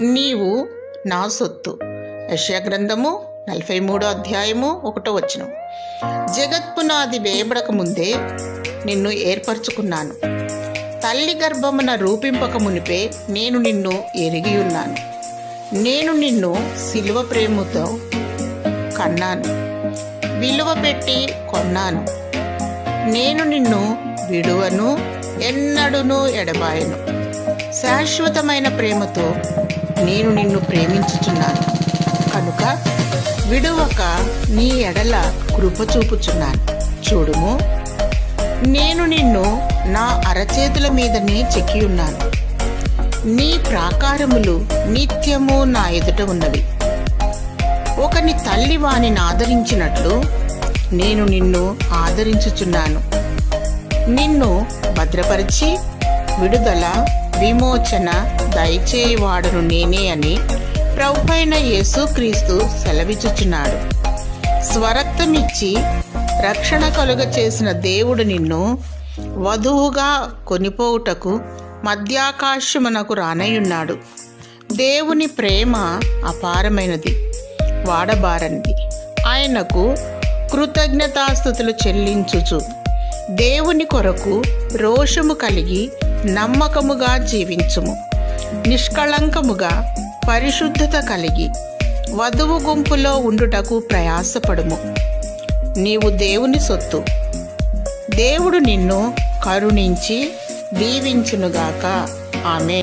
నీవు నా సొత్తు. యశ్యా గ్రంథము నలభై మూడో అధ్యాయము ఒకటో వచనం. జగత్పునాది వేయబడక ముందే నిన్ను ఏర్పరచుకున్నాను. తల్లి గర్భమున రూపింపక మునిపే నేను నిన్ను ఎరిగి ఉన్నాను. నేను నిన్ను సిలువ ప్రేమతో కన్నాను. విలువ పెట్టి కొన్నాను. నేను నిన్ను విడువను ఎన్నడును ఎడబాయను. శాశ్వతమైన ప్రేమతో నేను నిన్ను ప్రేమించుచున్నాను. కనుక విడువక నీ ఎడల కృప చూపుచున్నాను. చూడుము నేను నిన్ను నా అరచేతుల మీదనే చెక్కి ఉన్నాను. నీ ప్రాకారములు నిత్యము నా ఎదుట ఉన్నవి. ఒకని తల్లి వానిని ఆదరించినట్లు నేను నిన్ను ఆదరించుచున్నాను. నిన్ను భద్రపరిచి విడుదల విమోచన దయచేయవాడును నేనే అని ప్రభుపైన యేసుక్రీస్తు సెలవిచ్చుచున్నాడు. స్వరక్తమిచ్చి రక్షణ కలుగ చేసిన దేవుడు నిన్ను వధువుగా కొనిపోవుటకు మధ్యాకాశమునకు రానయ్యున్నాడు. దేవుని ప్రేమ అపారమైనది వాడబారనిది. ఆయనకు కృతజ్ఞతాస్థుతులు చెల్లించుచు దేవుని కొరకు రోషము కలిగి నమ్మకముగా జీవించుము. నిష్కళంకముగా పరిశుద్ధత కలిగి వధువు గుంపులో ఉండుటకు ప్రయాసపడుము. నీవు దేవుని సొత్తు. దేవుడు నిన్ను కరుణించి దీవించునుగాక. ఆమె